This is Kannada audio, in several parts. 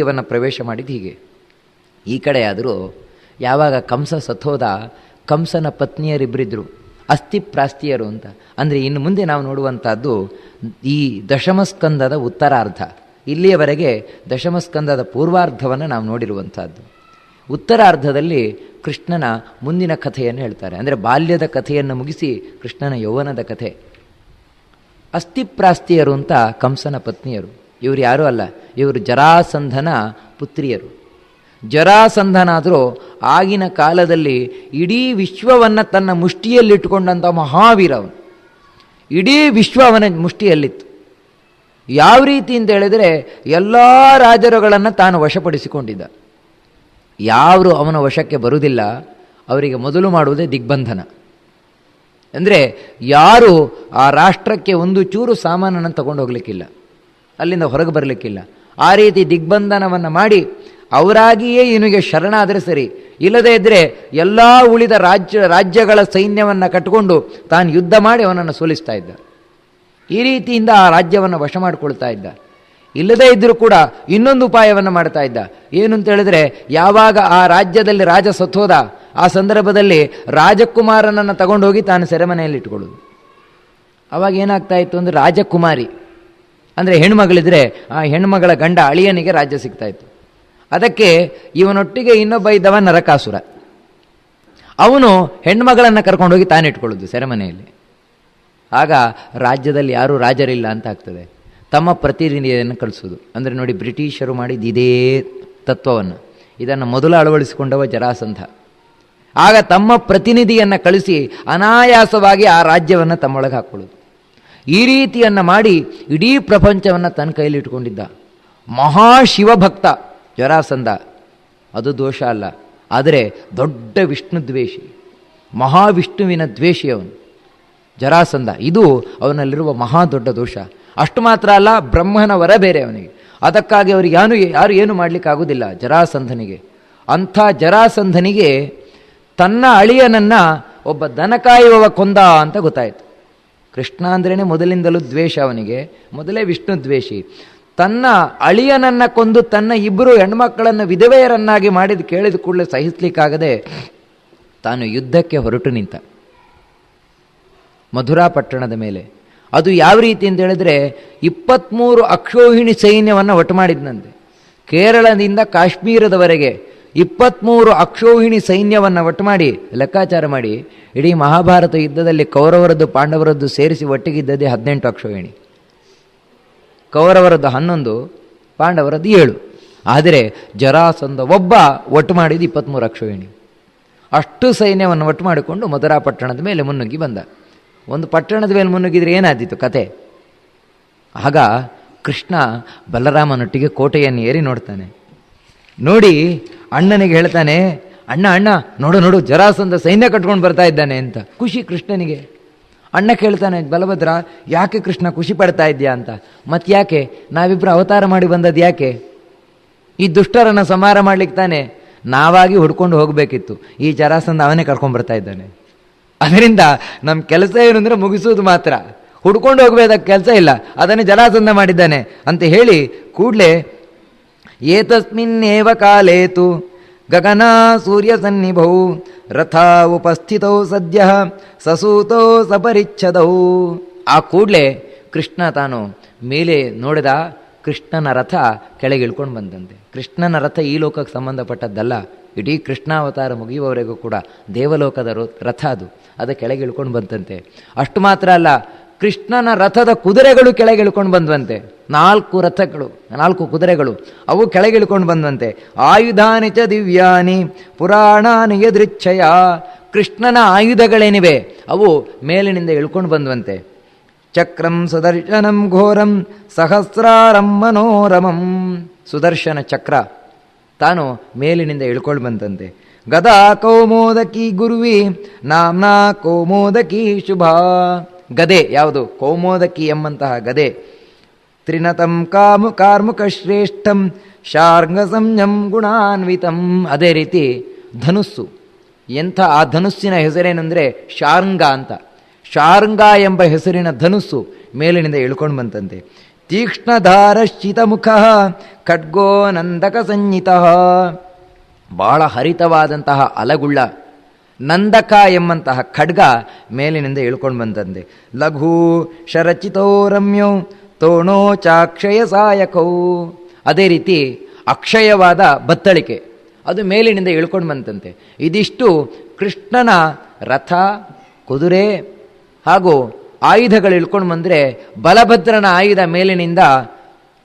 ಇವನ್ನ ಪ್ರವೇಶ ಮಾಡಿದ್ದು ಹೀಗೆ. ಈ ಕಡೆಯಾದರೂ ಯಾವಾಗ ಕಂಸ ಸತ್ತೋದ, ಕಂಸನ ಪತ್ನಿಯರಿಬ್ಬರಿದ್ರು ಅಸ್ಥಿ ಪ್ರಾಸ್ತಿಯರು ಅಂತ. ಅಂದರೆ ಇನ್ನು ಮುಂದೆ ನಾವು ನೋಡುವಂಥದ್ದು ಈ ದಶಮಸ್ಕಂದದ ಉತ್ತರಾರ್ಧ. ಇಲ್ಲಿಯವರೆಗೆ ದಶಮಸ್ಕಂದದ ಪೂರ್ವಾರ್ಧವನ್ನು ನಾವು ನೋಡಿರುವಂಥದ್ದು ಉತ್ತರಾರ್ಧದಲ್ಲಿ ಕೃಷ್ಣನ ಮುಂದಿನ ಕಥೆಯನ್ನು ಹೇಳ್ತಾರೆ. ಅಂದರೆ ಬಾಲ್ಯದ ಕಥೆಯನ್ನು ಮುಗಿಸಿ ಕೃಷ್ಣನ ಯೌವನದ ಕಥೆ. ಅಸ್ಥಿಪ್ರಾಸ್ತಿಯರು ಅಂತ ಕಂಸನ ಪತ್ನಿಯರು. ಇವರು ಯಾರೂ ಅಲ್ಲ. ಇವರು ಜರಾಸಂಧನ ಪುತ್ರಿಯರು. ಜರಾಸಂಧನಾದರೂ ಆಗಿನ ಕಾಲದಲ್ಲಿ ಇಡೀ ವಿಶ್ವವನ್ನು ತನ್ನ ಮುಷ್ಟಿಯಲ್ಲಿಟ್ಟುಕೊಂಡಂಥ ಮಹಾವೀರ ಅವನು ಇಡೀ ವಿಶ್ವ ಅವನ ಮುಷ್ಟಿಯಲ್ಲಿತ್ತು. ಯಾವ ರೀತಿ ಅಂತ ಹೇಳಿದರೆ ಎಲ್ಲ ರಾಜರುಗಳನ್ನು ತಾನು ವಶಪಡಿಸಿಕೊಂಡಿದ್ದ. ಯಾರು ಅವನ ವಶಕ್ಕೆ ಬರುವುದಿಲ್ಲ, ಅವರಿಗೆ ಮೊದಲು ಮಾಡುವುದೇ ದಿಗ್ಬಂಧನ. ಅಂದರೆ ಯಾರು ಆ ರಾಷ್ಟ್ರಕ್ಕೆ ಒಂದು ಚೂರು ಸಾಮಾನನ್ನು ತಗೊಂಡು ಹೋಗ್ಲಿಕ್ಕಿಲ್ಲ ಅಲ್ಲಿಂದ ಹೊರಗೆ ಬರಲಿಕ್ಕಿಲ್ಲ. ಆ ರೀತಿ ದಿಗ್ಬಂಧನವನ್ನು ಮಾಡಿ ಅವರಾಗಿಯೇ ಇವನಿಗೆ ಶರಣಾದರೆ ಸರಿ. ಇಲ್ಲದೇ ಇದ್ದರೆ ಎಲ್ಲ ಉಳಿದ ರಾಜ್ಯ, ರಾಜ್ಯಗಳ ಸೈನ್ಯವನ್ನು ಕಟ್ಟಿಕೊಂಡು ತಾನು ಯುದ್ಧ ಮಾಡಿ ಅವನನ್ನು ಸೋಲಿಸ್ತಾ ಇದ್ದ. ಈ ರೀತಿಯಿಂದ ಆ ರಾಜ್ಯವನ್ನು ವಶ ಮಾಡಿಕೊಳ್ತಾ ಇದ್ದ. ಇಲ್ಲದೇ ಇದ್ದರೂ ಕೂಡ ಇನ್ನೊಂದು ಉಪಾಯವನ್ನು ಮಾಡ್ತಾ ಇದ್ದ. ಏನು ಅಂತ ಹೇಳಿದ್ರೆ, ಯಾವಾಗ ಆ ರಾಜ್ಯದಲ್ಲಿ ರಾಜ ಸತ್ತೋದ ಆ ಸಂದರ್ಭದಲ್ಲಿ ರಾಜಕುಮಾರನನ್ನು ತಗೊಂಡೋಗಿ ತಾನು ಸೆರೆಮನೆಯಲ್ಲಿ ಇಟ್ಕೊಳ್ಳೋದು ಅವಾಗ ಏನಾಗ್ತಾ ಇತ್ತು ಅಂದರೆ ರಾಜಕುಮಾರಿ. ಅಂದರೆ ಹೆಣ್ಮಗಳಿದ್ರೆ ಆ ಹೆಣ್ಮಗಳ ಗಂಡ ಅಳಿಯನಿಗೆ ರಾಜ್ಯ ಸಿಗ್ತಾ ಇತ್ತು. ಅದಕ್ಕೆ ಇವನೊಟ್ಟಿಗೆ ಇನ್ನೊಬ್ಬ ಇದ್ದವ ನರಕಾಸುರ. ಅವನು ಹೆಣ್ಮಗಳನ್ನು ಕರ್ಕೊಂಡೋಗಿ ತಾನಿಟ್ಕೊಳ್ಳೋದು ಸೆರೆಮನೆಯಲ್ಲಿ. ಆಗ ರಾಜ್ಯದಲ್ಲಿ ಯಾರೂ ರಾಜರಿಲ್ಲ ಅಂತ ಆಗ್ತದೆ. ತಮ್ಮ ಪ್ರತಿನಿಧಿಯನ್ನು ಕಳಿಸೋದು ಅಂದರೆ ನೋಡಿ ಬ್ರಿಟಿಷರು ಮಾಡಿದ ಇದೇ ತತ್ವವನ್ನು. ಇದನ್ನು ಮೊದಲು ಅಳವಡಿಸಿಕೊಂಡವ ಜರಾಸಂಧ. ಆಗ ತಮ್ಮ ಪ್ರತಿನಿಧಿಯನ್ನು ಕಳಿಸಿ ಅನಾಯಾಸವಾಗಿ ಆ ರಾಜ್ಯವನ್ನು ತಮ್ಮೊಳಗೆ ಹಾಕ್ಕೊಳ್ಳೋದು ಈ ರೀತಿಯನ್ನು ಮಾಡಿ ಇಡೀ ಪ್ರಪಂಚವನ್ನು ತನ್ನ ಕೈಯಲ್ಲಿ ಇಟ್ಕೊಂಡಿದ್ದ. ಮಹಾಶಿವಭಕ್ತ ಜರಾಸಂದ ಅದು ದೋಷ ಅಲ್ಲ. ಆದರೆ ದೊಡ್ಡ ವಿಷ್ಣು ದ್ವೇಷಿ. ಮಹಾವಿಷ್ಣುವಿನ ದ್ವೇಷಿ ಅವನು. ಜರಾಸಂದ ಇದು ಅವನಲ್ಲಿರುವ ಮಹಾ ದೊಡ್ಡ ದೋಷ. ಅಷ್ಟು ಮಾತ್ರ ಅಲ್ಲ, ಬ್ರಹ್ಮನ ವರ ಬೇರೆ ಅವನಿಗೆ. ಅದಕ್ಕಾಗಿ ಅವರಿಗೆ ಯಾನು ಯಾರು ಏನು ಮಾಡಲಿಕ್ಕಾಗೋದಿಲ್ಲ ಜರಾಸಂಧನಿಗೆ. ಅಂಥ ಜರಾಸಂಧನಿಗೆ ತನ್ನ ಅಳಿಯನನ್ನು ಒಬ್ಬ ದನಕಾಯುವವ ಕೊಂದ ಅಂತ ಗೊತ್ತಾಯಿತು. ಕೃಷ್ಣ ಅಂದ್ರೇ ಮೊದಲಿಂದಲೂ ದ್ವೇಷ ಅವನಿಗೆ. ಮೊದಲೇ ವಿಷ್ಣು ದ್ವೇಷಿ. ತನ್ನ ಅಳಿಯನನ್ನು ಕೊಂದು ತನ್ನ ಇಬ್ಬರು ಹೆಣ್ಮಕ್ಕಳನ್ನು ವಿಧವೆಯರನ್ನಾಗಿ ಮಾಡಿದ ಕೇಳಿದ ಕೂಡಲೇ ಸಹಿಸ್ಲಿಕ್ಕಾಗದೆ ತಾನು ಯುದ್ಧಕ್ಕೆ ಹೊರಟು ನಿಂತ. ಮಧುರಾ ಪಟ್ಟಣದ ಮೇಲೆ. ಅದು ಯಾವ ರೀತಿ ಅಂತ ಹೇಳಿದ್ರೆ ಇಪ್ಪತ್ತ್ಮೂರು ಅಕ್ಷೋಹಿಣಿ ಸೈನ್ಯವನ್ನು ಒಟ್ಟು ಮಾಡಿದ್ನಂತೆ. ಕೇರಳದಿಂದ ಕಾಶ್ಮೀರದವರೆಗೆ ಇಪ್ಪತ್ತ್ಮೂರು ಅಕ್ಷೋಹಿಣಿ ಸೈನ್ಯವನ್ನು ಒಟ್ಟು ಮಾಡಿ, ಲೆಕ್ಕಾಚಾರ ಮಾಡಿ, ಇಡೀ ಮಹಾಭಾರತ ಯುದ್ಧದಲ್ಲಿ ಕೌರವರದ್ದು ಪಾಂಡವರದ್ದು ಸೇರಿಸಿ ಒಟ್ಟಿಗಿದ್ದದೇ ಹದಿನೆಂಟು ಅಕ್ಷೋಹಿಣಿ. ಕೌರವರದ್ದು ಹನ್ನೊಂದು, ಪಾಂಡವರದ್ದು ಏಳು. ಆದರೆ ಜರಾಸಂಧ ಒಬ್ಬ ಒಟ್ಟು ಮಾಡಿದ್ದು ಇಪ್ಪತ್ತ್ಮೂರು ಅಕ್ಷೋಹಿಣಿ. ಅಷ್ಟು ಸೈನ್ಯವನ್ನು ಒಟ್ಟು ಮಾಡಿಕೊಂಡು ಮಧುರಾ ಪಟ್ಟಣದ ಮೇಲೆ ಮುನ್ನುಗ್ಗಿ ಬಂದ. ಒಂದು ಪಟ್ಟಣದ ಮೇಲೆ ಮುನ್ನುಗ್ಗಿದ್ರೆ ಏನಾದೀತು ಕತೆ? ಆಗ ಕೃಷ್ಣ ಬಲರಾಮನೊಟ್ಟಿಗೆ ಕೋಟೆಯನ್ನು ಏರಿ ನೋಡ್ತಾನೆ. ನೋಡಿ ಅಣ್ಣನಿಗೆ ಹೇಳ್ತಾನೆ, ಅಣ್ಣ ಅಣ್ಣ, ನೋಡು ನೋಡು ಜರಾಸಂದ ಸೈನ್ಯ ಕಟ್ಕೊಂಡು ಬರ್ತಾ ಇದ್ದಾನೆ ಅಂತ. ಖುಷಿ ಕೃಷ್ಣನಿಗೆ. ಅಣ್ಣ ಕೇಳ್ತಾನೆ, ಬಲಭದ್ರ, ಯಾಕೆ ಕೃಷ್ಣ ಖುಷಿ ಪಡ್ತಾ ಇದ್ಯಾ ಅಂತ? ಮತ್ತೆ ಯಾಕೆ? ನಾವಿಬ್ಬರು ಅವತಾರ ಮಾಡಿ ಬಂದದ್ದು ಯಾಕೆ? ಈ ದುಷ್ಟರನ್ನು ಸಂಹಾರ ಮಾಡ್ಲಿಕ್ಕೆ ತಾನೆ ನಾವಾಗಿ ಹುಡ್ಕೊಂಡು ಹೋಗಬೇಕಿತ್ತು. ಈ ಜರಾಸಂದ ಅವನೇ ಕರ್ಕೊಂಡು ಬರ್ತಾ ಇದ್ದಾನೆ. ಅದರಿಂದ ನಮ್ಮ ಕೆಲಸ ಏನು ಅಂದರೆ ಮುಗಿಸೋದು ಮಾತ್ರ. ಹುಡ್ಕೊಂಡು ಹೋಗಬೇಕಾದ ಕೆಲಸ ಇಲ್ಲ. ಅದನ್ನು ಜರಾಸಂದ ಮಾಡಿದ್ದಾನೆ ಅಂತ ಹೇಳಿ ಕೂಡಲೇ ಏತಸ್ಮಿನ್ನೇವ ಕಾಲೇತು? ಗಗನ ಸೂರ್ಯ ಸನ್ನಿಭೌ ರಥ ಉಪಸ್ಥಿತೌ ಸದ್ಯ, ಸಸೂತೋ ಸಪರಿಚ್ಛದೌ. ಆ ಕೂಡಲೇ ಕೃಷ್ಣ ತಾನು ಮೇಲೆ ನೋಡಿದ ಕೃಷ್ಣನ ರಥ ಕೆಳಗಿಳ್ಕೊಂಡು ಬಂದಂತೆ. ಕೃಷ್ಣನ ರಥ ಈ ಲೋಕಕ್ಕೆ ಸಂಬಂಧಪಟ್ಟದ್ದಲ್ಲ. ಇಡೀ ಕೃಷ್ಣಾವತಾರ ಮುಗಿಯುವವರೆಗೂ ಕೂಡ ದೇವಲೋಕದ ರಥ ಅದು. ಅದು ಕೆಳಗಿಳ್ಕೊಂಡು ಬಂತಂತೆ. ಅಷ್ಟು ಮಾತ್ರ ಅಲ್ಲ, ಕೃಷ್ಣನ ರಥದ ಕುದುರೆಗಳು ಕೆಳಗಿಳ್ಕೊಂಡು ಬಂದ್ವಂತೆ. ನಾಲ್ಕು ರಥಗಳು, ನಾಲ್ಕು ಕುದುರೆಗಳು, ಅವು ಕೆಳಗಿಳ್ಕೊಂಡು ಬಂದಂತೆ. ಆಯುಧಾನಿ ಚ ದಿವ್ಯಾನಿ, ಪುರಾಣಾನಿ ಯದೃಚ್ಛಯ, ಕೃಷ್ಣನ ಆಯುಧಗಳೇನಿವೆ, ಅವು ಮೇಲಿನಿಂದ ಇಳ್ಕೊಂಡು ಬಂದ್ವಂತೆ ಚಕ್ರಂ ಸುದರ್ಶನಂ ಘೋರಂ ಸಹಸ್ರಾರಂ ಮನೋರಮಂ. ಸುದರ್ಶನ ಚಕ್ರ, ತಾನು ಮೇಲಿನಿಂದ ಇಳ್ಕೊಂಡು ಬಂದಂತೆ. ಗದಾ ಕೌಮೋದಕಿ ಗುರುವಿ, ನಾಮ್ನಾ ಕೌಮೋದಕಿ ಶುಭ. ಗದೆ ಯಾವುದು? ಕೌಮೋದಕಿ ಎಂಬಂತಹ ಗದೆ. ತ್ರಿನತಂ ಕಾಮು ಕಾರ್ಮುಕ ಶ್ರೇಷ್ಠಂ ಶಾರ್ಂಗ ಸಂಯಂ ಗುಣಾನ್ವಿತಂ ಅದೇ ರೀತಿ ಧನುಸ್ಸು ಎಂಥ ಆ ಧನುಸ್ಸಿನ ಹೆಸರೇನೆಂದರೆ ಶಾರ್ಂಗ ಅಂತ. ಶಾರ್ಂಗ ಎಂಬ ಹೆಸರಿನ ಧನುಸ್ಸು ಮೇಲಿನಿಂದ ಇಳ್ಕೊಂಡು ಬಂತಂತೆ. ತೀಕ್ಷ್ಣಧಾರಶ್ಚಿತಮುಖ ಖಡ್ಗೋ ನಂದಕ ಸಂಹಿತ ಬಹಳ ಹರಿತವಾದಂತಹ ಅಲಗುಳ್ಳ ನಂದಕ ಎಂಬಂತಹ ಖಡ್ಗ ಮೇಲಿನಿಂದ ಇಳ್ಕೊಂಡು ಬಂದಂತೆ ಲಘು ಶರಚಿತೋ ರಮ್ಯೋ ತೋಣೋ ಚಾಕ್ಷಯ ಸಾಯಕೌ. ಅದೇ ರೀತಿ ಅಕ್ಷಯವಾದ ಬತ್ತಳಿಕೆ. ಅದು ಮೇಲಿನಿಂದ ಇಳ್ಕೊಂಡು ಬಂತಂತೆ. ಇದಿಷ್ಟು ಕೃಷ್ಣನ ರಥ, ಕುದುರೆ ಹಾಗೂ ಆಯುಧಗಳು ಇಳ್ಕೊಂಡು ಬಂದರೆ ಬಲಭದ್ರನ ಆಯುಧ ಮೇಲಿನಿಂದ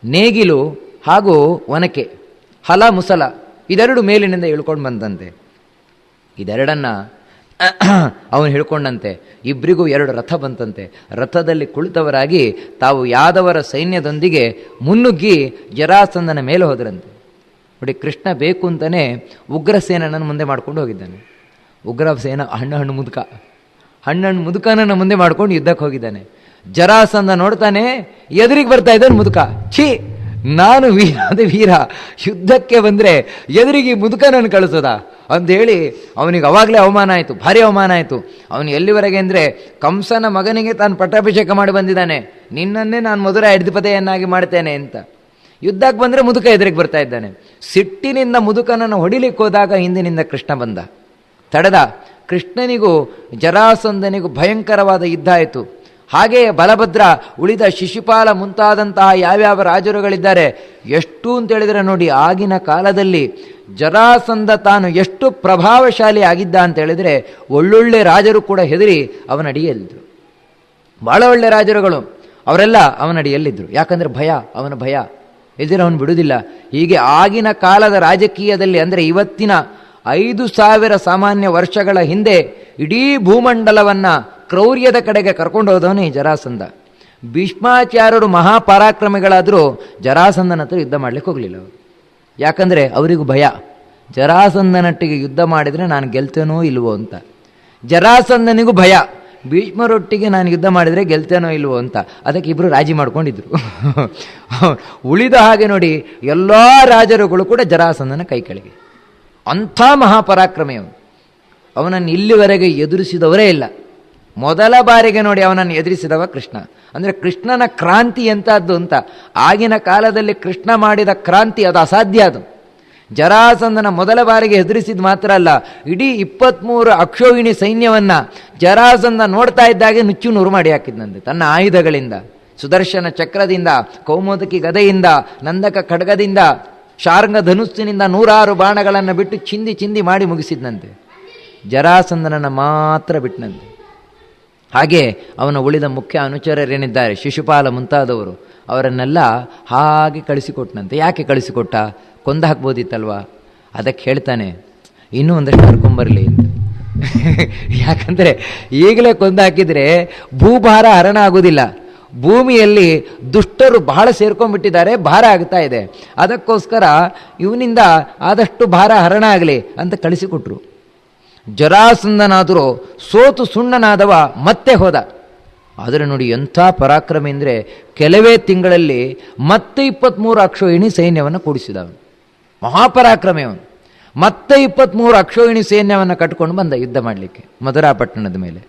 ನೇಗಿಲು ಹಾಗೂ ಒನಕೆ, ಹಲ ಮುಸಲ, ಇದೆರಡು ಮೇಲಿನಿಂದ ಇಳ್ಕೊಂಡು ಬಂದಂತೆ ಇದೆರಡನ್ನ ಅವನು ಹೇಳ್ಕೊಂಡಂತೆ ಇಬ್ಬರಿಗೂ ಎರಡು ರಥ ಬಂತಂತೆ. ರಥದಲ್ಲಿ ಕುಳಿತವರಾಗಿ ತಾವು ಯಾದವರ ಸೈನ್ಯದೊಂದಿಗೆ ಮುನ್ನುಗ್ಗಿ ಜರಾಸಂದನ ಮೇಲೆ ಹೋದರಂತೆ. ನೋಡಿ, ಕೃಷ್ಣ ಬೇಕು ಅಂತಲೇ ಉಗ್ರಸೇನನನ್ನು ಮುಂದೆ ಮಾಡ್ಕೊಂಡು ಹೋಗಿದ್ದಾನೆ. ಉಗ್ರಸೇನ ಹಣ್ಣು ಹಣ್ಣು ಮುದುಕ. ಹಣ್ಣಣ್ಣು ಮುದುಕನನ್ನು ಮುಂದೆ ಮಾಡ್ಕೊಂಡು ಯುದ್ಧಕ್ಕೆ ಹೋಗಿದ್ದಾನೆ. ಜರಾಸಂದ ನೋಡ್ತಾನೆ, ಎದುರಿಗೆ ಬರ್ತಾ ಇದ್ದಾನೆ ಮುದುಕ. ಛೀ! ನಾನು ವೀರ, ಅದೇ ವೀರ, ಯುದ್ಧಕ್ಕೆ ಬಂದರೆ ಎದುರಿಗೆ ಮುದುಕನನ್ನು ಕಳಿಸೋದ? ಅಂಥೇಳಿ ಅವನಿಗೆ ಅವಾಗಲೇ ಅವಮಾನ ಆಯಿತು, ಭಾರಿ ಅವಮಾನ ಆಯಿತು. ಅವನು ಎಲ್ಲಿವರೆಗೆ ಅಂದರೆ ಕಂಸನ ಮಗನಿಗೆ ತಾನು ಪಟ್ಟಾಭಿಷೇಕ ಮಾಡಿ ಬಂದಿದ್ದಾನೆ. ನಿನ್ನನ್ನೇ ನಾನು ಮಧುರ ಹಿಡಿದುಪತೆಯನ್ನಾಗಿ ಮಾಡ್ತೇನೆ ಅಂತ. ಯುದ್ಧಕ್ಕೆ ಬಂದರೆ ಮುದುಕ ಎದುರಿಗೆ ಬರ್ತಾ ಇದ್ದಾನೆ. ಸಿಟ್ಟಿನಿಂದ ಮುದುಕನನ್ನು ಹೊಡಿಲಿಕ್ಕೆ ಹೋದಾಗ ಹಿಂದಿನಿಂದ ಕೃಷ್ಣ ಬಂದ. ತಡೆದ. ಕೃಷ್ಣನಿಗೂ ಜರಾಸಂದನಿಗೂ ಭಯಂಕರವಾದ ಯುದ್ಧ ಆಯಿತು. ಹಾಗೆಯೇ ಬಲಭದ್ರ ಉಳಿದ ಶಿಶುಪಾಲ ಮುಂತಾದಂತಹ ಯಾವ್ಯಾವ ರಾಜರುಗಳಿದ್ದಾರೆ, ಎಷ್ಟು ಅಂತೇಳಿದರೆ ನೋಡಿ ಆಗಿನ ಕಾಲದಲ್ಲಿ ಜರಾಸಂದ ತಾನು ಎಷ್ಟು ಪ್ರಭಾವಶಾಲಿ ಆಗಿದ್ದ ಅಂತ ಹೇಳಿದರೆ ಒಳ್ಳೊಳ್ಳೆ ರಾಜರು ಕೂಡ ಹೆದರಿ ಅವನಡಿಯಲ್ಲಿದ್ದರು ಭಾಳ ಒಳ್ಳೆ ರಾಜರುಗಳು, ಅವರೆಲ್ಲ ಅವನ ಅಡಿಯಲ್ಲಿದ್ದರು ಯಾಕಂದರೆ ಭಯ, ಅವನ ಭಯ. ಎದುರು ಅವನು ಬಿಡುವುದಿಲ್ಲ. ಹೀಗೆ ಆಗಿನ ಕಾಲದ ರಾಜಕೀಯದಲ್ಲಿ ಅಂದರೆ ಇವತ್ತಿನ ಐದು ಸಾವಿರ ಸಾಮಾನ್ಯ ವರ್ಷಗಳ ಹಿಂದೆ ಇಡೀ ಭೂಮಂಡಲವನ್ನು ಕ್ರೌರ್ಯದ ಕಡೆಗೆ ಕರ್ಕೊಂಡು ಹೋದವನು ಈ ಜರಾಸಂಧ. ಭೀಷ್ಮಾಚಾರ್ಯರು ಮಹಾಪರಾಕ್ರಮಿಗಳಾದರೂ ಜರಾಸಂಧನ ಹತ್ರ ಯುದ್ಧ ಮಾಡಲಿಕ್ಕೆ ಹೋಗಲಿಲ್ಲ ಅವರು. ಯಾಕಂದರೆ ಅವರಿಗೂ ಭಯ. ಜರಾಸಂಧನಟ್ಟಿಗೆ ಯುದ್ಧ ಮಾಡಿದರೆ ನಾನು ಗೆಲ್ತೇನೋ ಇಲ್ವೋ ಅಂತ. ಜರಾಸಂಧನಿಗೂ ಭಯ. ಭೀಷ್ಮರೊಟ್ಟಿಗೆ ನಾನು ಯುದ್ಧ ಮಾಡಿದರೆ ಗೆಲ್ತೇನೋ ಇಲ್ವೋ ಅಂತ. ಅದಕ್ಕೆ ಇಬ್ಬರು ರಾಜಿ ಮಾಡಿಕೊಂಡಿದ್ರು. ಉಳಿದ ಹಾಗೆ ನೋಡಿ, ಎಲ್ಲ ರಾಜರುಗಳು ಕೂಡ ಜರಾಸಂಧನ ಕೈ ಕೆಳಗೆ. ಅಂಥ ಮಹಾಪರಾಕ್ರಮಿ ಅವನು ಅವನನ್ನು ಇಲ್ಲಿವರೆಗೆ ಎದುರಿಸಿದವರೇ ಇಲ್ಲ. ಮೊದಲ ಬಾರಿಗೆ ನೋಡಿ ಅವನನ್ನು ಎದುರಿಸಿದವ ಕೃಷ್ಣ. ಅಂದರೆ ಕೃಷ್ಣನ ಕ್ರಾಂತಿ ಎಂಥದ್ದು ಅಂತ? ಆಗಿನ ಕಾಲದಲ್ಲಿ ಕೃಷ್ಣ ಮಾಡಿದ ಕ್ರಾಂತಿ ಅದು ಅಸಾಧ್ಯ ಅದು. ಜರಾಸಂದನ ಮೊದಲ ಬಾರಿಗೆ ಎದುರಿಸಿದ ಮಾತ್ರ ಅಲ್ಲ, ಇಡೀ ಇಪ್ಪತ್ತ್ಮೂರು ಅಕ್ಷೋಹಿಣಿ ಸೈನ್ಯವನ್ನು ಜರಾಸಂದ ನೋಡ್ತಾ ಇದ್ದಾಗೆ ನುಚ್ಚು ನೂರು ಮಾಡಿ ಹಾಕಿದ್ನಂತೆ. ತನ್ನ ಆಯುಧಗಳಿಂದ, ಸುದರ್ಶನ ಚಕ್ರದಿಂದ, ಕೌಮೋದಕಿ ಗದೆಯಿಂದ, ನಂದಕ ಖಡ್ಗದಿಂದ ಶಾರ್ಂಗ ಧನುಸ್ಸಿನಿಂದ ನೂರಾರು ಬಾಣಗಳನ್ನು ಬಿಟ್ಟು ಚಿಂದಿ ಚಿಂದಿ ಮಾಡಿ ಮುಗಿಸಿದ್ನಂತೆ. ಜರಾಸಂದನನ್ನು ಮಾತ್ರ ಬಿಟ್ಟನಂತೆ ಹಾಗೆ ಅವನ ಉಳಿದ ಮುಖ್ಯ ಅನುಚರರೇನಿದ್ದಾರೆ? ಶಿಶುಪಾಲ ಮುಂತಾದವರು. ಅವರನ್ನೆಲ್ಲ ಹಾಗೆ ಕಳಿಸಿಕೊಟ್ಟನಂತೆ ಯಾಕೆ ಕಳಿಸಿಕೊಟ್ಟ? ಕೊಂದು ಹಾಕ್ಬೋದಿತ್ತಲ್ವಾ? ಅದಕ್ಕೆ ಹೇಳ್ತಾನೆ, ಇನ್ನೂ ಒಂದಷ್ಟು ಕರ್ಕೊಂಬರಲಿ ಅಂತ. ಯಾಕಂದರೆ ಈಗಲೇ ಕೊಂದು ಹಾಕಿದರೆ ಭೂಭಾರ ಹರಣ ಆಗೋದಿಲ್ಲ. ಭೂಮಿಯಲ್ಲಿ ದುಷ್ಟರು ಬಹಳ ಸೇರ್ಕೊಂಡ್ಬಿಟ್ಟಿದ್ದಾರೆ, ಭಾರ ಆಗ್ತಾ ಇದೆ. ಅದಕ್ಕೋಸ್ಕರ ಇವನಿಂದ ಆದಷ್ಟು ಭಾರ ಹರಣ ಆಗಲಿ ಅಂತ ಕಳಿಸಿಕೊಟ್ರು. ಜರಾಸಂದನಾದರೂ ಸೋತು ಸುಣ್ಣನಾದವ ಮತ್ತೆ ಹೋದ. ಆದರೆ ನೋಡಿ ಎಂಥ ಪರಾಕ್ರಮ ಅಂದರೆ ಕೆಲವೇ ತಿಂಗಳಲ್ಲಿ ಮತ್ತೆ ಇಪ್ಪತ್ತ್ಮೂರು ಅಕ್ಷೋಹಿಣಿ ಸೈನ್ಯವನ್ನು ಕೂಡಿಸಿದ ಅವನು ಮಹಾಪರಾಕ್ರಮಿ ಅವನು. ಮತ್ತೆ ಇಪ್ಪತ್ತ್ಮೂರು ಅಕ್ಷೋಹಿಣಿ ಸೈನ್ಯವನ್ನು ಕಟ್ಕೊಂಡು ಬಂದ ಯುದ್ಧ ಮಾಡಲಿಕ್ಕೆ ಮಧುರಾಪಟ್ಟಣದ ಮೇಲೆ.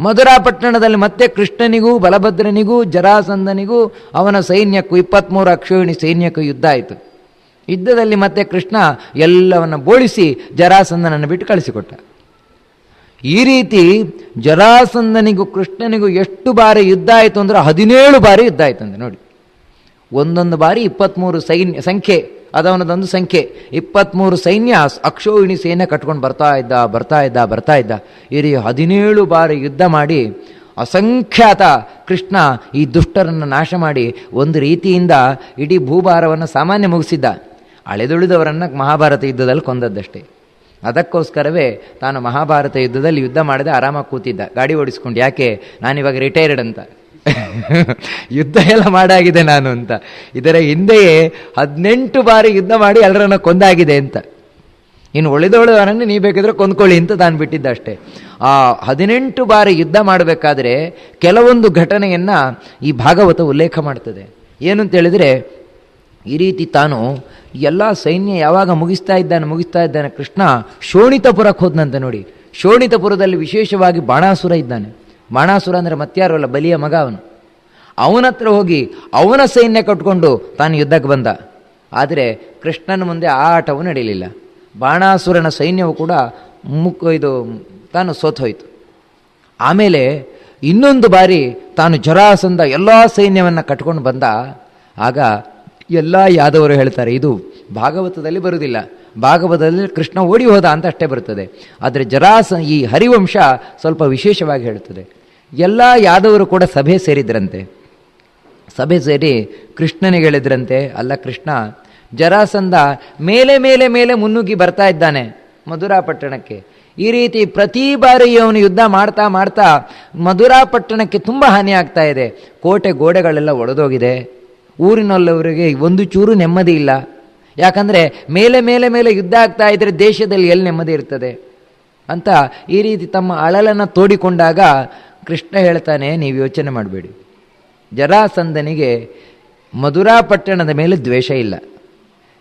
ಮಧುರಾಪಟ್ಟಣದಲ್ಲಿ ಮತ್ತೆ ಕೃಷ್ಣನಿಗೂ, ಬಲಭದ್ರನಿಗೂ, ಜರಾಸಂದನಿಗೂ ಅವನ ಸೈನ್ಯಕ್ಕೂ ಇಪ್ಪತ್ತ್ಮೂರು ಅಕ್ಷೋಹಿಣಿ ಸೈನ್ಯಕ್ಕೂ ಯುದ್ಧ ಆಯಿತು. ಯುದ್ಧದಲ್ಲಿ ಮತ್ತೆ ಕೃಷ್ಣ ಎಲ್ಲವನ್ನು ಬೋಳಿಸಿ ಜರಾಸಂದನನ್ನು ಬಿಟ್ಟು ಕಳಿಸಿಕೊಟ್ಟ. ಈ ರೀತಿ ಜರಾಸಂದನಿಗೂ ಕೃಷ್ಣನಿಗೂ ಎಷ್ಟು ಬಾರಿ ಯುದ್ಧ ಆಯಿತು ಅಂದರೆ ಹದಿನೇಳು ಬಾರಿ ಯುದ್ಧ ಆಯ್ತು ಅಂದ್ರೆ ನೋಡಿ. ಒಂದೊಂದು ಬಾರಿ ಇಪ್ಪತ್ತ್ಮೂರು ಸೈನ್ಯ ಸಂಖ್ಯೆ, ಅದವನದೊಂದು ಸಂಖ್ಯೆ. ಇಪ್ಪತ್ತ್ಮೂರು ಸೈನ್ಯ ಅಕ್ಷೋಹಿಣಿ ಸೇನೆ ಕಟ್ಕೊಂಡು ಬರ್ತಾ ಇದ್ದ ಬರ್ತಾ ಇದ್ದ ಬರ್ತಾ ಇದ್ದ. ಈ ರೀ ಹದಿನೇಳು ಬಾರಿ ಯುದ್ಧ ಮಾಡಿ ಅಸಂಖ್ಯಾತ ಕೃಷ್ಣ ಈ ದುಷ್ಟರನ್ನು ನಾಶ ಮಾಡಿ ಒಂದು ರೀತಿಯಿಂದ ಇಡೀ ಭೂಭಾರವನ್ನು ಸಾಮಾನ್ಯ ಮುಗಿಸಿದ್ದ. ಅಳೆದುಳಿದವರನ್ನು ಮಹಾಭಾರತ ಯುದ್ಧದಲ್ಲಿ ಕೊಂದದ್ದಷ್ಟೇ. ಅದಕ್ಕೋಸ್ಕರವೇ ತಾನು ಮಹಾಭಾರತ ಯುದ್ಧದಲ್ಲಿ ಯುದ್ಧ ಮಾಡದೆ ಆರಾಮಾಗಿ ಕೂತಿದ್ದ. ಗಾಡಿ ಓಡಿಸ್ಕೊಂಡು, ಯಾಕೆ? ನಾನಿವಾಗ ರಿಟೈರ್ಡ್ ಅಂತ. ಯುದ್ಧ ಎಲ್ಲ ಮಾಡಾಗಿದೆ ನಾನು ಅಂತ. ಇದರ ಹಿಂದೆಯೇ ಹದಿನೆಂಟು ಬಾರಿ ಯುದ್ಧ ಮಾಡಿ ಎಲ್ಲರನ್ನ ಕೊಂದಾಗಿದೆ ಅಂತ. ಇನ್ನು ಉಳಿದವಳವರನ್ನು ನೀ ಬೇಕಿದ್ರೆ ಕೊಂದ್ಕೊಳ್ಳಿ ಅಂತ ತಾನು ಬಿಟ್ಟಿದ್ದ ಅಷ್ಟೇ ಆ ಹದಿನೆಂಟು ಬಾರಿ ಯುದ್ಧ ಮಾಡಬೇಕಾದ್ರೆ ಕೆಲವೊಂದು ಘಟನೆಯನ್ನು ಈ ಭಾಗವತ ಉಲ್ಲೇಖ ಮಾಡ್ತದೆ. ಏನು ಅಂತ ಹೇಳಿದರೆ, ಈ ರೀತಿ ತಾನು ಎಲ್ಲ ಸೈನ್ಯ ಯಾವಾಗ ಮುಗಿಸ್ತಾ ಇದ್ದಾನೆ ಮುಗಿಸ್ತಾ ಇದ್ದಾನೆ ಕೃಷ್ಣ ಶೋಣಿತಪುರಕ್ಕೆ ಹೋದ್ನಂತೆ ನೋಡಿ. ಶೋಣಿತಪುರದಲ್ಲಿ ವಿಶೇಷವಾಗಿ ಬಾಣಾಸುರ ಇದ್ದಾನೆ. ಬಾಣಾಸುರ ಅಂದರೆ ಮತ್ಯಾರು ಅಲ್ಲ, ಬಲಿಯ ಮಗ ಅವನು. ಅವನ ಹತ್ರ ಹೋಗಿ ಅವನ ಸೈನ್ಯ ಕಟ್ಕೊಂಡು ತಾನು ಯುದ್ಧಕ್ಕೆ ಬಂದ. ಆದರೆ ಕೃಷ್ಣನ ಮುಂದೆ ಆ ಆಟವು ನಡೆಯಲಿಲ್ಲ ಬಾಣಾಸುರನ ಸೈನ್ಯವು ಕೂಡ ಮುಕ್ ಇದು ತಾನು ಸೋತೋಯ್ತು ಆಮೇಲೆ ಇನ್ನೊಂದು ಬಾರಿ ತಾನು ಜರಾಸಂದ ಎಲ್ಲ ಸೈನ್ಯವನ್ನು ಕಟ್ಕೊಂಡು ಬಂದ. ಆಗ ಎಲ್ಲ ಯಾದವರು ಹೇಳ್ತಾರೆ, ಇದು ಭಾಗವತದಲ್ಲಿ ಬರುವುದಿಲ್ಲ. ಭಾಗವತದಲ್ಲಿ ಕೃಷ್ಣ ಓಡಿ ಹೋದ ಅಂತ ಅಷ್ಟೇ ಬರ್ತದೆ. ಆದರೆ ಜರಾಸ ಈ ಹರಿವಂಶ ಸ್ವಲ್ಪ ವಿಶೇಷವಾಗಿ ಹೇಳ್ತದೆ. ಎಲ್ಲ ಯಾದವರು ಕೂಡ ಸಭೆ ಸೇರಿದ್ರಂತೆ. ಸಭೆ ಸೇರಿ ಕೃಷ್ಣನಿಗೆ ಹೇಳಿದ್ರಂತೆ, ಅಲ್ಲ ಕೃಷ್ಣ, ಜರಾಸಂದ ಮೇಲೆ ಮೇಲೆ ಮೇಲೆ ಮುನ್ನುಗ್ಗಿ ಬರ್ತಾ ಇದ್ದಾನೆ ಮಧುರಾ ಪಟ್ಟಣಕ್ಕೆ ಈ ರೀತಿ ಪ್ರತಿ ಬಾರಿ ಅವನು ಯುದ್ಧ ಮಾಡ್ತಾ ಮಾಡ್ತಾ ಮಧುರಾ ಪಟ್ಟಣಕ್ಕೆ ತುಂಬ ಹಾನಿ ಆಗ್ತಾ ಇದೆ. ಕೋಟೆ ಗೋಡೆಗಳೆಲ್ಲ ಒಡೆದೋಗಿದೆ. ಊರಿನಲ್ಲವರಿಗೆ ಒಂದು ಚೂರು ನೆಮ್ಮದಿ ಇಲ್ಲ. ಯಾಕಂದರೆ ಮೇಲೆ ಮೇಲೆ ಮೇಲೆ ಯುದ್ಧ ಆಗ್ತಾ ಇದ್ದರೆ ದೇಶದಲ್ಲಿ ಎಲ್ಲಿ ನೆಮ್ಮದಿ ಇರ್ತದೆ? ಅಂತ ಈ ರೀತಿ ತಮ್ಮ ಅಳಲನ್ನು ತೋಡಿಕೊಂಡಾಗ ಕೃಷ್ಣ ಹೇಳ್ತಾನೆ, ನೀವು ಯೋಚನೆ ಮಾಡಬೇಡಿ. ಜರಾಸಂದನಿಗೆ ಮಧುರಾ ಪಟ್ಟಣದ ಮೇಲೆ ದ್ವೇಷ ಇಲ್ಲ.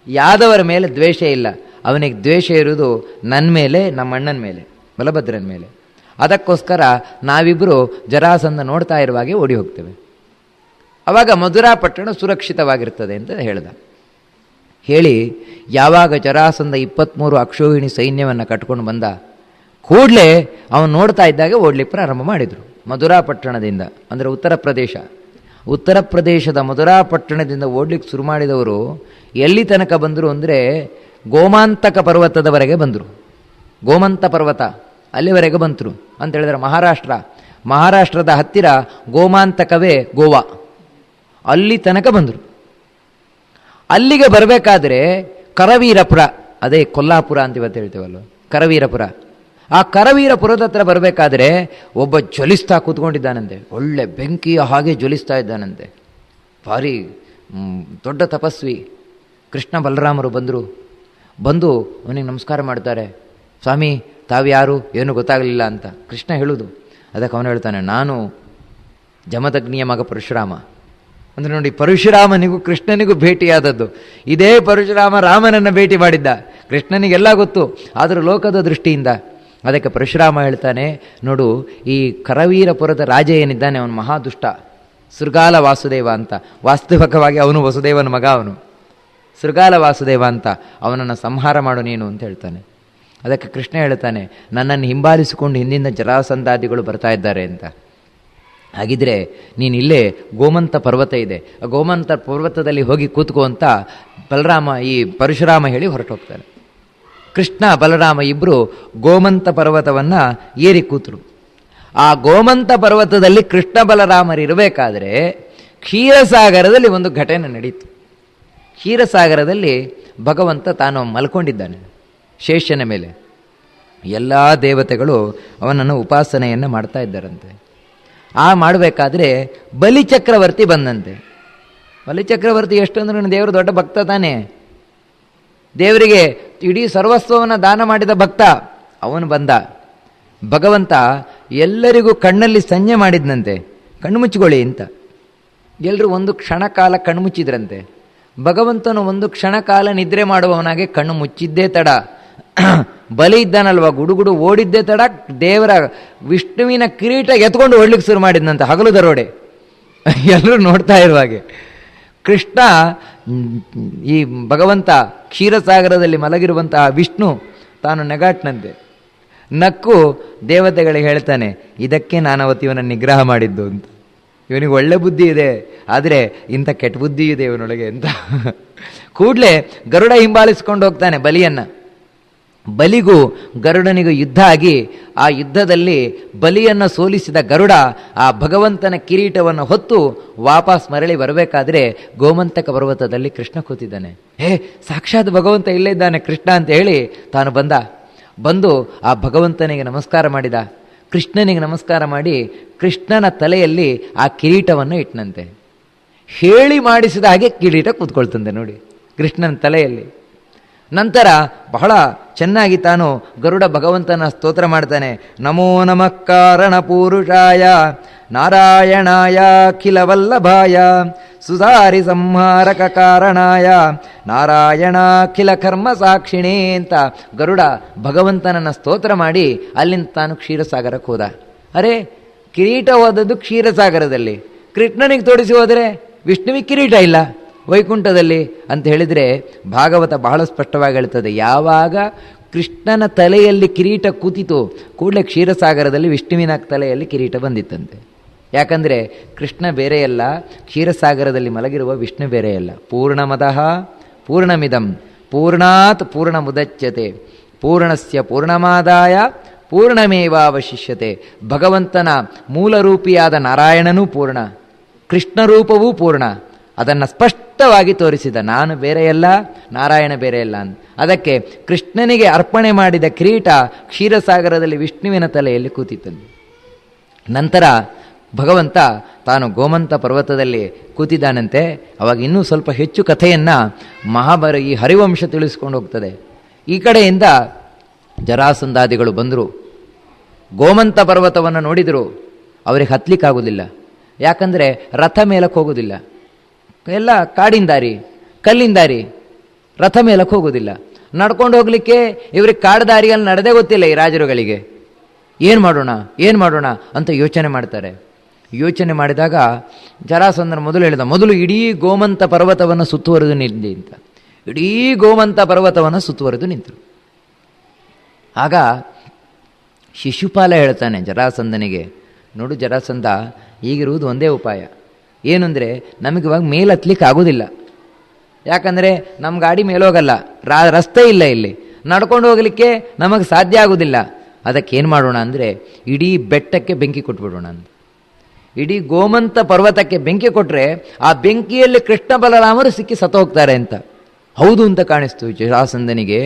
ಯಾದವರ ಮೇಲೆ ದ್ವೇಷ ಇಲ್ಲ. ಅವನಿಗೆ ದ್ವೇಷ ಇರುವುದು ನನ್ನ ಮೇಲೆ, ನಮ್ಮ ಅಣ್ಣನ ಮೇಲೆ, ಬಲಭದ್ರನ ಮೇಲೆ. ಅದಕ್ಕೋಸ್ಕರ ನಾವಿಬ್ಬರು ಜರಾಸಂದ ನೋಡ್ತಾ ಇರುವಾಗೆ ಓಡಿ ಹೋಗ್ತೇವೆ. ಆವಾಗ ಮಧುರಾ ಪಟ್ಟಣ ಸುರಕ್ಷಿತವಾಗಿರ್ತದೆ ಅಂತ ಹೇಳಿದ. ಹೇಳಿ, ಯಾವಾಗ ಜರಾಸಂದ ಇಪ್ಪತ್ತ್ಮೂರು ಅಕ್ಷೋಹಿಣಿ ಸೈನ್ಯವನ್ನು ಕಟ್ಕೊಂಡು ಬಂದ, ಕೂಡಲೇ ಅವನು ನೋಡ್ತಾ ಇದ್ದಾಗ ಓಡ್ಲಿಕ್ಕೆ ಪ್ರಾರಂಭ ಮಾಡಿದರು. ಮಧುರಾ ಪಟ್ಟಣದಿಂದ, ಅಂದರೆ ಉತ್ತರ ಪ್ರದೇಶ. ಉತ್ತರ ಪ್ರದೇಶದ ಮಧುರಾ ಪಟ್ಟಣದಿಂದ ಓಡ್ಲಿಕ್ಕೆ ಶುರು ಮಾಡಿದವರು ಎಲ್ಲಿ ತನಕ ಬಂದರು ಅಂದರೆ ಗೋಮಾಂತಕ ಪರ್ವತದವರೆಗೆ ಬಂದರು. ಗೋಮಂತ ಪರ್ವತ, ಅಲ್ಲಿವರೆಗೆ ಬಂತರು. ಅಂತ ಹೇಳಿದ್ರೆ ಮಹಾರಾಷ್ಟ್ರ. ಮಹಾರಾಷ್ಟ್ರದ ಹತ್ತಿರ ಗೋಮಾಂತಕವೇ ಗೋವಾ. ಅಲ್ಲಿ ತನಕ ಬಂದರು. ಅಲ್ಲಿಗೆ ಬರಬೇಕಾದ್ರೆ ಕರವೀರಪುರ, ಅದೇ ಕೊಲ್ಲಾಪುರ ಅಂತ ಇವತ್ತು ಹೇಳ್ತೇವಲ್ಲ ಕರವೀರಪುರ. ಆ ಕರವೀರಪುರದ ಹತ್ರ ಬರಬೇಕಾದ್ರೆ ಒಬ್ಬ ಜ್ವಲಿಸ್ತಾ ಕೂತ್ಕೊಂಡಿದ್ದಾನಂತೆ. ಒಳ್ಳೆ ಬೆಂಕಿಯ ಹಾಗೆ ಜ್ವಲಿಸ್ತಾ ಇದ್ದಾನಂತೆ. ಭಾರಿ ದೊಡ್ಡ ತಪಸ್ವಿ. ಕೃಷ್ಣ ಬಲರಾಮರು ಬಂದರು. ಬಂದು ಅವನಿಗೆ ನಮಸ್ಕಾರ ಮಾಡ್ತಾರೆ. ಸ್ವಾಮಿ, ತಾವ್ಯಾರು? ಏನು ಗೊತ್ತಾಗಲಿಲ್ಲ ಅಂತ. ಕೃಷ್ಣ ಹೇಳುವುದು ಅದಕ್ಕೆ ಅವನು ಹೇಳ್ತಾನೆ, ನಾನು ಜಮದಗ್ನಿಯ ಮಗ ಪರಶುರಾಮ. ಅಂದರೆ ನೋಡಿ ಪರಶುರಾಮನಿಗೂ ಕೃಷ್ಣನಿಗೂ ಭೇಟಿಯಾದದ್ದು. ಇದೇ ಪರಶುರಾಮ ರಾಮನನ್ನು ಭೇಟಿ ಮಾಡಿದ್ದ. ಕೃಷ್ಣನಿಗೆಲ್ಲ ಗೊತ್ತು, ಆದರೂ ಲೋಕದ ದೃಷ್ಟಿಯಿಂದ. ಅದಕ್ಕೆ ಪರಶುರಾಮ ಹೇಳ್ತಾನೆ, ನೋಡು, ಈ ಕರವೀರಪುರದ ರಾಜ ಏನಿದ್ದಾನೆ, ಅವನು ಮಹಾದುಷ್ಟ. ಸೃಗಾಲ ವಾಸುದೇವ ಅಂತ. ವಾಸ್ತವಿಕವಾಗಿ ಅವನು ವಸುದೇವನ ಮಗ ಅವನು. ಸೃಗಾಲ ವಾಸುದೇವ ಅಂತ. ಅವನನ್ನು ಸಂಹಾರ ಮಾಡು ನೀನು ಅಂತ ಹೇಳ್ತಾನೆ. ಅದಕ್ಕೆ ಕೃಷ್ಣ ಹೇಳ್ತಾನೆ, ನನ್ನನ್ನು ಹಿಂಬಾಲಿಸಿಕೊಂಡು ಹಿಂದಿನ ಜರಾಸಂಧಾದಿಗಳು ಬರ್ತಾ ಇದ್ದಾರೆ ಅಂತ. ಹಾಗಿದ್ರೆ ನೀನು ಇಲ್ಲೇ ಗೋಮಂತ ಪರ್ವತ ಇದೆ. ಆ ಗೋಮಂತ ಪರ್ವತದಲ್ಲಿ ಹೋಗಿ ಕೂತ್ಕೋ ಅಂತ ಬಲರಾಮ, ಈ ಪರಶುರಾಮ ಹೇಳಿ ಹೊರಟೋಗ್ತಾನೆ ಕೃಷ್ಣ, ಬಲರಾಮ ಇಬ್ಬರು ಗೋಮಂತ ಪರ್ವತವನ್ನು ಏರಿ ಕೂತರು. ಆ ಗೋಮಂತ ಪರ್ವತದಲ್ಲಿ ಕೃಷ್ಣ ಬಲರಾಮರಿರಬೇಕಾದ್ರೆ ಕ್ಷೀರಸಾಗರದಲ್ಲಿ ಒಂದು ಘಟನೆ ನಡೀತು. ಕ್ಷೀರಸಾಗರದಲ್ಲಿ ಭಗವಂತ ತಾನು ಮಲ್ಕೊಂಡಿದ್ದಾನೆ ಶೇಷನ ಮೇಲೆ. ಎಲ್ಲ ದೇವತೆಗಳು ಅವನನ್ನು ಉಪಾಸನೆಯನ್ನು ಮಾಡ್ತಾ ಇದ್ದಾರಂತೆ. ಆ ಮಾಡಬೇಕಾದ್ರೆ ಬಲಿಚಕ್ರವರ್ತಿ ಬಂದಂತೆ. ಬಲಿಚಕ್ರವರ್ತಿ ಎಷ್ಟು ಅಂದ್ರೆ ದೇವರು ದೊಡ್ಡ ಭಕ್ತ ತಾನೆ. ದೇವರಿಗೆ ಇಡೀ ಸರ್ವಸ್ವವನ್ನು ದಾನ ಮಾಡಿದ ಭಕ್ತ ಅವನು ಬಂದ. ಭಗವಂತ ಎಲ್ಲರಿಗೂ ಕಣ್ಣಲ್ಲಿ ಸಂಜೆ ಮಾಡಿದ್ನಂತೆ. ಕಣ್ಣು ಮುಚ್ಚಿಕೊಳ್ಳಿ ಅಂತ. ಎಲ್ಲರೂ ಒಂದು ಕ್ಷಣ ಕಾಲ ಕಣ್ಣು ಮುಚ್ಚಿದ್ರಂತೆ. ಭಗವಂತನು ಒಂದು ಕ್ಷಣ ಕಾಲ ನಿದ್ರೆ ಮಾಡುವವನಾಗೆ ಕಣ್ಣು ಮುಚ್ಚಿದ್ದೇ ತಡ. ಬಲಿ ಇದ್ದಾನಲ್ವ? ಗುಡುಗುಡು ಓಡಿದ್ದೆ ತಡ, ದೇವರ ವಿಷ್ಣುವಿನ ಕಿರೀಟ ಎತ್ಕೊಂಡು ಓಡ್ಲಿಕ್ಕೆ ಶುರು ಮಾಡಿದ್ನಂತೆ, ಹಗಲು ದರೋಡೆ. ಎಲ್ಲರೂ ನೋಡ್ತಾ ಇರುವಾಗೆ ಕೃಷ್ಣ, ಈ ಭಗವಂತ ಕ್ಷೀರಸಾಗರದಲ್ಲಿ ಮಲಗಿರುವಂತಹ ವಿಷ್ಣು ತಾನು ನೆಗಾಟ್ನಂತೆ. ನಕ್ಕು ದೇವತೆಗಳಿಗೆ ಹೇಳ್ತಾನೆ, ಇದಕ್ಕೆ ನಾನು ಇವನನ್ನು ನಿಗ್ರಹ ಮಾಡಿದ್ದು ಅಂತ. ಇವನಿಗೆ ಒಳ್ಳೆ ಬುದ್ಧಿ ಇದೆ, ಆದರೆ ಇಂಥ ಕೆಟ್ಟ ಬುದ್ಧಿ ಇದೆ ಇವನೊಳಗೆ ಅಂತ. ಕೂಡಲೇ ಗರುಡ ಹಿಂಬಾಲಿಸ್ಕೊಂಡು ಹೋಗ್ತಾನೆ ಬಲಿಯನ್ನು. ಬಲಿಗೂ ಗರುಡನಿಗೂ ಯುದ್ಧ ಆಗಿ ಆ ಯುದ್ಧದಲ್ಲಿ ಬಲಿಯನ್ನು ಸೋಲಿಸಿದ ಗರುಡ ಆ ಭಗವಂತನ ಕಿರೀಟವನ್ನು ಹೊತ್ತು ವಾಪಸ್ ಮರಳಿ ಬರಬೇಕಾದ್ರೆ ಗೋಮಂತಕ ಪರ್ವತದಲ್ಲಿ ಕೃಷ್ಣ ಕೂತಿದ್ದಾನೆ. ಹೇ ಸಾಕ್ಷಾತ್ ಭಗವಂತ ಇಲ್ಲೇ ಇದ್ದಾನೆ ಕೃಷ್ಣ ಅಂತ ಹೇಳಿ ತಾನು ಬಂದ. ಬಂದು ಆ ಭಗವಂತನಿಗೆ ನಮಸ್ಕಾರ ಮಾಡಿದ. ಕೃಷ್ಣನಿಗೆ ನಮಸ್ಕಾರ ಮಾಡಿ ಕೃಷ್ಣನ ತಲೆಯಲ್ಲಿ ಆ ಕಿರೀಟವನ್ನು ಇಟ್ಟನಂತೆ. ಹೇಳಿ ಮಾಡಿಸಿದ ಹಾಗೆ ಕಿರೀಟ ಕೂತ್ಕೊಳ್ತಂತೆ ನೋಡಿ ಕೃಷ್ಣನ ತಲೆಯಲ್ಲಿ. ನಂತರ ಬಹಳ ಚೆನ್ನಾಗಿ ತಾನು ಗರುಡ ಭಗವಂತನ ಸ್ತೋತ್ರ ಮಾಡ್ತಾನೆ. ನಮೋ ನಮಃ ಕಾರಣ ಪುರುಷಾಯ ನಾರಾಯಣಾಯ ಅಖಿಲ ವಲ್ಲಭಾಯ ಸುಧಾರಿ ಸಂಹಾರಕ ಕಾರಣಾಯ, ನಾರಾಯಣಾಖಿಲ ಕರ್ಮ ಸಾಕ್ಷಿಣೇ ಅಂತ ಗರುಡ ಭಗವಂತನನ್ನು ಸ್ತೋತ್ರ ಮಾಡಿ ಅಲ್ಲಿಂದ ತಾನು ಕ್ಷೀರಸಾಗರಕ್ಕೆ ಹೋದ. ಅರೆ, ಕಿರೀಟವಾದದ್ದು ಕ್ಷೀರಸಾಗರದಲ್ಲಿ. ಕೃಷ್ಣನಿಗೆ ತೋರಿಸಿ ಹೋದರೆ ವಿಷ್ಣುವಿಗೆ ಕಿರೀಟ ಇಲ್ಲ. ವೈಕುಂಠದಲ್ಲಿ ಅಂತ ಹೇಳಿದರೆ ಭಾಗವತ ಬಹಳ ಸ್ಪಷ್ಟವಾಗಿ ಹೇಳ್ತದೆ. ಯಾವಾಗ ಕೃಷ್ಣನ ತಲೆಯಲ್ಲಿ ಕಿರೀಟ ಕೂತಿತು ಕೂಡಲೇ ಕ್ಷೀರಸಾಗರದಲ್ಲಿ ವಿಷ್ಣುವಿನ ತಲೆಯಲ್ಲಿ ಕಿರೀಟ ಬಂದಿತ್ತಂತೆ. ಯಾಕಂದರೆ ಕೃಷ್ಣ ಬೇರೆಯಲ್ಲ, ಕ್ಷೀರಸಾಗರದಲ್ಲಿ ಮಲಗಿರುವ ವಿಷ್ಣು ಬೇರೆಯಲ್ಲ. ಪೂರ್ಣಮದಃ ಪೂರ್ಣಮಿದಂ ಪೂರ್ಣಾತ್ ಪೂರ್ಣ ಮುದಚ್ಯತೆ ಪೂರ್ಣಸ್ಯ ಪೂರ್ಣಮಾದಾಯ ಪೂರ್ಣಮೇವಾವಶಿಷ್ಯತೆ. ಭಗವಂತನ ಮೂಲರೂಪಿಯಾದ ನಾರಾಯಣನೂ ಪೂರ್ಣ ಕೃಷ್ಣರೂಪವೂ ಪೂರ್ಣ. ಅದನ್ನು ಸ್ಪಷ್ಟವಾಗಿ ತೋರಿಸಿದ ನಾನು ಬೇರೆಯಲ್ಲ ನಾರಾಯಣ ಬೇರೆಯಲ್ಲ ಅಂತ. ಅದಕ್ಕೆ ಕೃಷ್ಣನಿಗೆ ಅರ್ಪಣೆ ಮಾಡಿದ ಕಿರೀಟ ಕ್ಷೀರಸಾಗರದಲ್ಲಿ ವಿಷ್ಣುವಿನ ತಲೆಯಲ್ಲಿ ಕೂತಿದ್ದನು ನಂತರ ಭಗವಂತ ತಾನು ಗೋಮಂತ ಪರ್ವತದಲ್ಲಿ ಕೂತಿದ್ದಾನಂತೆ. ಅವಾಗ ಇನ್ನೂ ಸ್ವಲ್ಪ ಹೆಚ್ಚು ಕಥೆಯನ್ನು ಮಹಾಭಾರ ಈ ಹರಿವಂಶ ತಿಳಿಸ್ಕೊಂಡು ಹೋಗ್ತದೆ. ಈ ಕಡೆಯಿಂದ ಜರಾಸಂಧಾದಿಗಳು ಬಂದರು. ಗೋಮಂತ ಪರ್ವತವನ್ನು ನೋಡಿದರು. ಅವರಿಗೆ ಹತ್ತಲಿಕ್ಕಾಗೋದಿಲ್ಲ ಯಾಕಂದರೆ ರಥ ಮೇಲಕ್ಕೆ ಹೋಗೋದಿಲ್ಲ ಎಲ್ಲ ಕಾಡಿನ ದಾರಿ ಕಲ್ಲಿನ ದಾರಿ ರಥ ಮೇಲಕ್ಕೆ ಹೋಗೋದಿಲ್ಲ ನಡ್ಕೊಂಡು ಹೋಗ್ಲಿಕ್ಕೆ ಇವ್ರಿಗೆ ಕಾಡು ದಾರಿಯಲ್ಲಿ ನಡೆದೇ ಗೊತ್ತಿಲ್ಲ ಈ ರಾಜರುಗಳಿಗೆ. ಏನು ಮಾಡೋಣ ಏನು ಮಾಡೋಣ ಅಂತ ಯೋಚನೆ ಮಾಡ್ತಾರೆ. ಯೋಚನೆ ಮಾಡಿದಾಗ ಜರಾಸಂದ್ರ ಮೊದಲು ಹೇಳಿದ, ಮೊದಲು ಇಡೀ ಗೋಮಂತ ಪರ್ವತವನ್ನು ಸುತ್ತುವರೆದು ನಿಲ್ಲಿ ಅಂತ. ಇಡೀ ಗೋಮಂತ ಪರ್ವತವನ್ನು ಸುತ್ತುವರೆದು ನಿಂತರು. ಆಗ ಶಿಶುಪಾಲ ಹೇಳ್ತಾನೆ ಜರಾಸಂದನಿಗೆ, ನೋಡು ಜರಾಸಂದ, ಈಗಿರುವುದು ಒಂದೇ ಉಪಾಯ. ಏನು ಅಂದರೆ ನಮಗಿವಾಗ ಮೇಲೆ ಹತ್ಲಿಕ್ಕೆ ಆಗೋದಿಲ್ಲ. ಯಾಕಂದರೆ ನಮ್ಮ ಗಾಡಿ ಮೇಲೋಗಲ್ಲ ರಾ, ರಸ್ತೆ ಇಲ್ಲ ಇಲ್ಲಿ. ನಡ್ಕೊಂಡು ಹೋಗಲಿಕ್ಕೆ ನಮಗೆ ಸಾಧ್ಯ ಆಗೋದಿಲ್ಲ. ಅದಕ್ಕೆ ಏನು ಮಾಡೋಣ ಅಂದರೆ ಇಡೀ ಬೆಟ್ಟಕ್ಕೆ ಬೆಂಕಿ ಕೊಟ್ಬಿಡೋಣ ಅಂತ. ಇಡೀ ಗೋಮಂತ ಪರ್ವತಕ್ಕೆ ಬೆಂಕಿ ಕೊಟ್ಟರೆ ಆ ಬೆಂಕಿಯಲ್ಲಿ ಕೃಷ್ಣ ಬಲರಾಮರು ಸಿಕ್ಕಿ ಸತ್ತೋಗ್ತಾರೆ ಅಂತ. ಹೌದು ಅಂತ ಕಾಣಿಸ್ತು ಜರಾಸಂದನಿಗೆ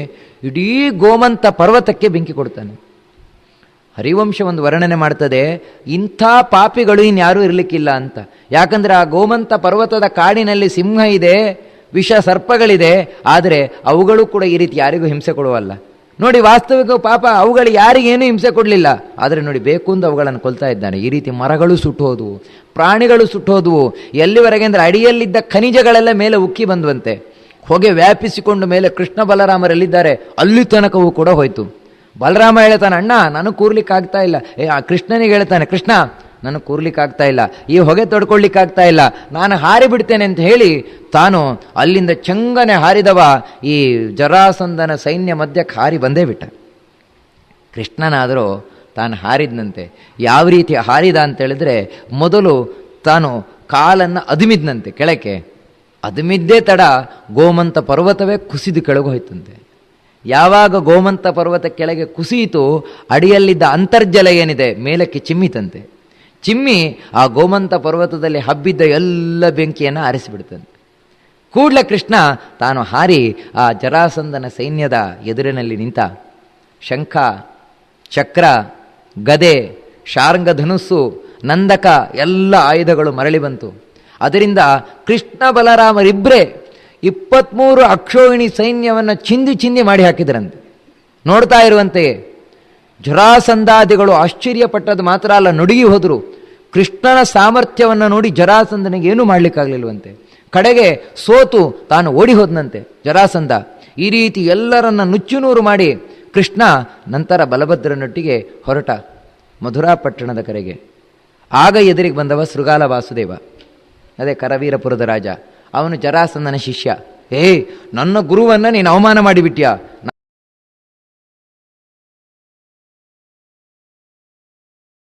ಇಡೀ ಗೋಮಂತ ಪರ್ವತಕ್ಕೆ ಬೆಂಕಿ ಕೊಡ್ತಾನೆ. ಹರಿವಂಶ ಒಂದು ವರ್ಣನೆ ಮಾಡ್ತದೆ, ಇಂಥ ಪಾಪಿಗಳು ಇನ್ಯಾರೂ ಇರಲಿಕ್ಕಿಲ್ಲ ಅಂತ. ಯಾಕಂದರೆ ಆ ಗೋಮಂತ ಪರ್ವತದ ಕಾಡಿನಲ್ಲಿ ಸಿಂಹ ಇದೆ, ವಿಷ ಸರ್ಪಗಳಿದೆ, ಆದರೆ ಅವುಗಳು ಕೂಡ ಈ ರೀತಿ ಯಾರಿಗೂ ಹಿಂಸೆ ಕೊಡುವಲ್ಲ. ನೋಡಿ, ವಾಸ್ತವಿಕ ಪಾಪ ಅವುಗಳು ಯಾರಿಗೇನು ಹಿಂಸೆ ಕೊಡಲಿಲ್ಲ. ಆದರೆ ನೋಡಿ, ಬೇಕು ಅಂತ ಅವುಗಳನ್ನು ಕೊಲ್ತಾ ಇದ್ದಾನೆ. ಈ ರೀತಿ ಮರಗಳು ಸುಟ್ಟೋದು ಪ್ರಾಣಿಗಳು ಸುಟ್ಟೋದು ಎಲ್ಲಿವರೆಗೆ ಅಂದರೆ ಅಡಿಯಲ್ಲಿದ್ದ ಖನಿಜಗಳೆಲ್ಲ ಮೇಲೆ ಉಕ್ಕಿ ಬಂದುವಂತೆ. ಹೊಗೆ ವ್ಯಾಪಿಸಿಕೊಂಡು ಮೇಲೆ ಕೃಷ್ಣ ಬಲರಾಮರಲ್ಲಿದ್ದಾರೆ. ಅಲ್ಲಿ ತನಕವೂ ಕೂಡ ಹೋಯ್ತು. ಬಲರಾಮ ಹೇಳ್ತಾನೆ, ಅಣ್ಣ, ನನಗೆ ಕೂರ್ಲಿಕ್ಕೆ ಆಗ್ತಾ ಇಲ್ಲ. ಏ, ಆ ಕೃಷ್ಣನಿಗೆ ಹೇಳ್ತಾನೆ, ಕೃಷ್ಣ, ನನಗೆ ಕೂರ್ಲಿಕ್ಕೆ ಆಗ್ತಾ ಇಲ್ಲ. ಈ ಹೊಗೆ ತೊಡ್ಕೊಳ್ಳಿಕ್ಕಾಗ್ತಾ ಇಲ್ಲ. ನಾನು ಹಾರಿ ಬಿಡ್ತೇನೆ ಅಂತ ಹೇಳಿ ತಾನು ಅಲ್ಲಿಂದ ಚಂಗನೆ ಹಾರಿದವ ಈ ಜರಾಸಂದನ ಸೈನ್ಯ ಮಧ್ಯಕ್ಕೆ ಹಾರಿ ಬಂದೇ ಬಿಟ್ಟ. ಕೃಷ್ಣನಾದರೂ ತಾನು ಹಾರಿದ್ನಂತೆ. ಯಾವ ರೀತಿ ಹಾರಿದ ಅಂತೇಳಿದ್ರೆ ಮೊದಲು ತಾನು ಕಾಲನ್ನು ಅದುಮಿದ್ನಂತೆ ಕೆಳಕ್ಕೆ. ಅದುಮಿದ್ದೇ ತಡ ಗೋಮಂತ ಪರ್ವತವೇ ಕುಸಿದು ಕೆಳಗೆ ಹೋಯ್ತಂತೆ. ಯಾವಾಗ ಗೋಮಂತ ಪರ್ವತ ಕೆಳಗೆ ಕುಸಿಯಿತು, ಅಡಿಯಲ್ಲಿದ್ದ ಅಂತರ್ಜಲ ಏನಿದೆ, ಮೇಲಕ್ಕೆ ಚಿಮ್ಮಿತಂತೆ ಚಿಮ್ಮಿ ಆ ಗೋಮಂತ ಪರ್ವತದಲ್ಲಿ ಹಬ್ಬಿದ್ದ ಎಲ್ಲ ಬೆಂಕಿಯನ್ನು ಆರಿಸಿಬಿಡ್ತಂತೆ. ಕೂಡಲೇ ಕೃಷ್ಣ ತಾನು ಹಾರಿ ಆ ಜರಾಸಂದನ ಸೈನ್ಯದ ಎದುರಿನಲ್ಲಿ ನಿಂತ, ಶಂಖ, ಚಕ್ರ, ಗದೆ ಶಾರಂಗ ಧನುಸ್ಸು ನಂದಕ ಎಲ್ಲ ಆಯುಧಗಳು ಮರಳಿ ಬಂತು. ಅದರಿಂದ ಕೃಷ್ಣ ಬಲರಾಮರಿಬ್ಬರೇ ಇಪ್ಪತ್ತ್ಮೂರು ಅಕ್ಷೋಹಿಣಿ ಸೈನ್ಯವನ್ನು ಚಿಂದಿ ಚಿಂದಿ ಮಾಡಿ ಹಾಕಿದ್ರಂತೆ. ನೋಡ್ತಾ ಇರುವಂತೆಯೇ ಜರಾಸಂಧಾದಿಗಳು ಆಶ್ಚರ್ಯಪಟ್ಟದ್ದು ಮಾತ್ರ ಅಲ್ಲ, ನುಡುಗಿ ಹೋದರು. ಕೃಷ್ಣನ ಸಾಮರ್ಥ್ಯವನ್ನು ನೋಡಿ ಜರಾಸಂಧನಿಗೆ ಏನೂ ಮಾಡಲಿಕ್ಕಾಗಲಿಲ್ವಂತೆ. ಕಡೆಗೆ ಸೋತು, ತಾನು ಓಡಿ ಹೋದನಂತೆ, ಜರಾಸಂಧ. ಈ ರೀತಿ ಎಲ್ಲರನ್ನ ನುಚ್ಚುನೂರು ಮಾಡಿ, ಕೃಷ್ಣ ನಂತರ ಬಲಭದ್ರನೊಟ್ಟಿಗೆ ಹೊರಟ ಮಧುರಾ ಪಟ್ಟಣದ ಕರೆಗೆ. ಆಗ ಎದುರಿಗೆ ಬಂದವ ಶೃಗಾಲ ವಾಸುದೇವ. ಅದೇ ಕರವೀರಪುರದ ರಾಜ. ಅವನು ಜರಾಸಂದನ ಶಿಷ್ಯ ಏಯ್ ನನ್ನ ಗುರುವನ್ನು ನೀನು ಅವಮಾನ ಮಾಡಿಬಿಟ್ಯಾ?